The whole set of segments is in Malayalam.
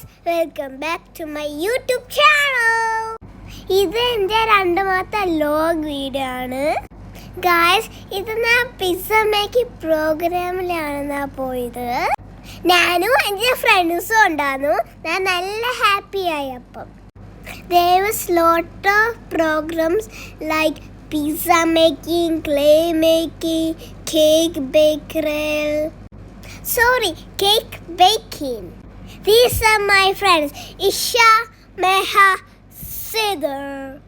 Guys welcome back to my YouTube channel ഇത് എന്റെ രണ്ടാമത്തെ ലോഗ് വീഡിയോ ആണ്. ഗായ്സ് ഇത് ഞാൻ പിസ്സ മേക്കിംഗ് പ്രോഗ്രാമിലാണ് ഞാൻ പോയത്. ഞാനും എന്റെ ഫ്രണ്ട്സും ഉണ്ടായിരുന്നു. ഞാൻ നല്ല ഹാപ്പി ആയി അപ്പം there was lot of programs like pizza making, clay making, cake. Sorry, cake baking. These are my friends Isha, Meha, Sidhar.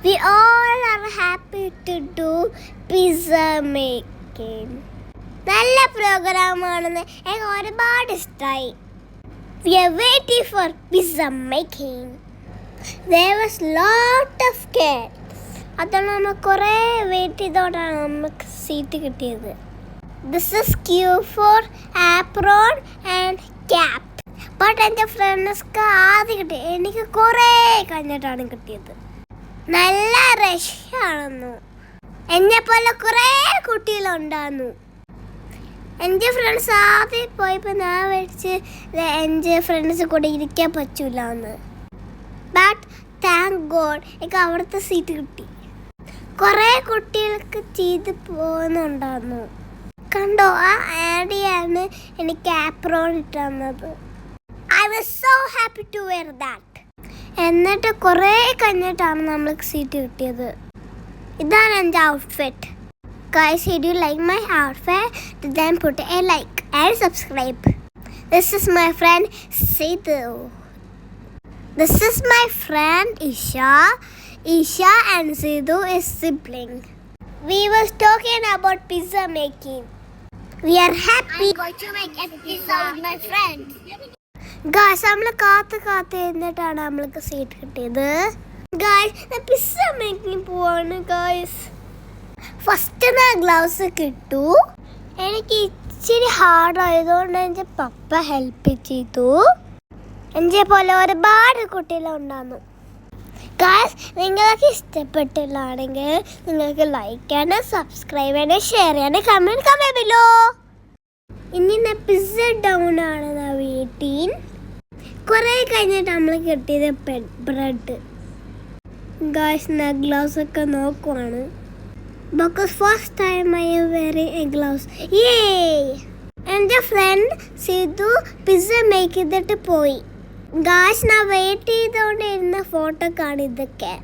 We all are happy to do pizza making. നല്ല പ്രോഗ്രാമാണെന്ന് എനിക്ക് ഒരുപാട് ഇഷ്ടമായി we are waiting for pizza making there was lot of cats അതാണ് നമ്മൾ കുറേ വെയിറ്റ് ചെയ്തോണ്ടാണ് നമുക്ക് സീറ്റ് കിട്ടിയത് this is queue for apron and but എന്റെ ഫ്രണ്ട്സ്ക്ക് ആദ്യം കിട്ടി. എനിക്ക് കുറേ കഴിഞ്ഞിട്ടാണ് കിട്ടിയത്. നല്ല രക്ഷയാണെന്നു. എന്നെപ്പോലെ പോലെ കുറേ കുട്ടികളുണ്ടായിരുന്നു എന്റെ ഫ്രണ്ട്സ് ആദ്യം പോയപ്പോൾ ഞാൻ മേടിച്ച് എന്റെ ഫ്രണ്ട്സ് കൂടെ ഇരിക്കാൻ പറ്റൂല എന്ന് ബട്ട് താങ്ക് ഗോഡ് എനിക്ക് അവിടുത്തെ സീറ്റ് കിട്ടി. കുറേ കുട്ടികൾക്ക് ചെയ്ത് പോകുന്നുണ്ടായിരുന്നു കണ്ടോ ആ ആഡിയാണ് എനിക്ക് ആപ്രോൺ ഇട്ട് തന്നത് I was so happy to wear that എന്നിട്ട് കുറേ കഴിഞ്ഞിട്ടാണ് നമ്മൾക്ക് സീറ്റ് കിട്ടിയത് ഇതാണ് എന്റെ outfit Guys, if you like my outfit, then put a like and subscribe. This is my friend Sidhu. This is my friend Isha. Isha and Sidhu is sibling. We was talking about pizza making. We are happy. I'm going to make a pizza with my friends. Guys നമ്മൾ കാത്ത് കാത്ത് എന്നിട്ടാണ് നമ്മൾക്ക് സീറ്റ് കിട്ടിയത്. ഗായ്സ് പിസ്സ മേക്കിംഗ് പോവാണ് ഗായ്സ് ഫസ്റ്റ് ഞാൻ ഗ്ലൗസ് കിട്ടു. എനിക്ക് ഇച്ചിരി ഹാർഡ് ആയതുകൊണ്ട് എന്റെ പപ്പ ഹെൽപ്പ് ചെയ്തു. എന്റെ പോലെ ഒരുപാട് കുട്ടികളുണ്ടായിരുന്നു ഗായ്സ് നിങ്ങൾക്ക് ഇഷ്ടപ്പെട്ടില്ലാണെങ്കിൽ നിങ്ങൾക്ക് ലൈക്ക് ചെയ്യണം സബ്സ്ക്രൈബ് ചെയ്യണം ഷെയർ ചെയ്യണം കമന്റ് കമന്റ് ഇനി പിസ്സ ഡൗൺ ആണ് ഞാൻ വീട്ടിൽ കുറേ കഴിഞ്ഞിട്ട് നമ്മൾ കിട്ടിയത് ബ്രെഡ്. ഗായ്സ് ഞാൻ ഗ്ലൗസ് ഒക്കെ നോക്കുവാണ്. Because first time I am wearing a gloves. ഏ എന്റെ ഫ്രണ്ട് സിധു പിസ്സ മേക്ക് ചെയ്തിട്ട് പോയി. ഗായ്സ് ഞാൻ വെയിറ്റ് ചെയ്തുകൊണ്ടിരുന്ന ഫോട്ടോ ആണ് ഇതൊക്കെ.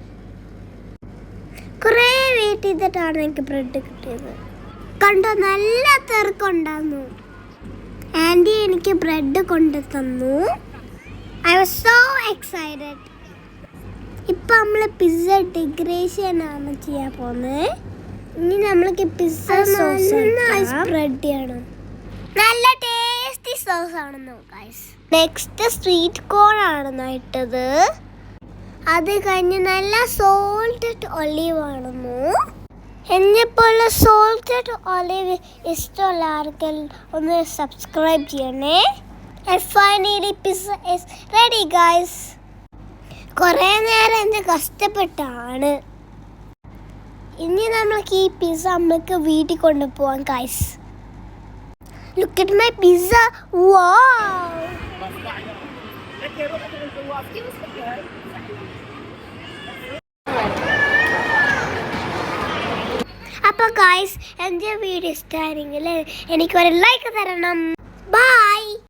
കുറേ വെയിറ്റ് ചെയ്തിട്ടാണ് എനിക്ക് ബ്രെഡ് കിട്ടിയത്. കണ്ടോ നല്ല തിരക്കുണ്ടായിരുന്നു. ആന്റി എനിക്ക് ബ്രെഡ് കൊണ്ടു തന്നു ഐ വാസ് സോ എക്സൈറ്റഡ് ഇപ്പം നമ്മൾ പിസ്സ ഡെക്കറേഷൻ ആണ് ചെയ്യാൻ പോകുന്നത്. ഇനി നമ്മൾക്ക് പിസ്സ സോസ് സ്പ്രെഡ് ചെയ്യണം. നല്ല ടേസ്റ്റി സോസ് ആണെന്ന് ഗൈസ് നെക്സ്റ്റ് സ്വീറ്റ് കോൺ ആണ് ഇട്ടത്. അത് കഴിഞ്ഞ് നല്ല സോൾട്ടഡ് ഒലീവ് ആണെന്നു എന്നെപ്പോലെ സോൾട്ടഡ് ഒലീവ് ഇഷ്ടമുള്ള ആർക്കെല്ലാം ഒന്ന് സബ്സ്ക്രൈബ് ചെയ്യണേ. Finally pizza is ready guys. കുറേ നേരം എന്ത് കഷ്ടപ്പെട്ടാണ്. ഇനി നമ്മൾക്ക് ഈ പിസ്സ നമ്മൾക്ക് വീട്ടിൽ കൊണ്ടുപോവാം guys look at my pizza വാ അപ്പോൾ ഗായ്സ് എന്റെ വീഡിയോ ഇഷ്ടമായിരുന്നെങ്കിൽ എനിക്കൊരു ലൈക്ക് തരണം.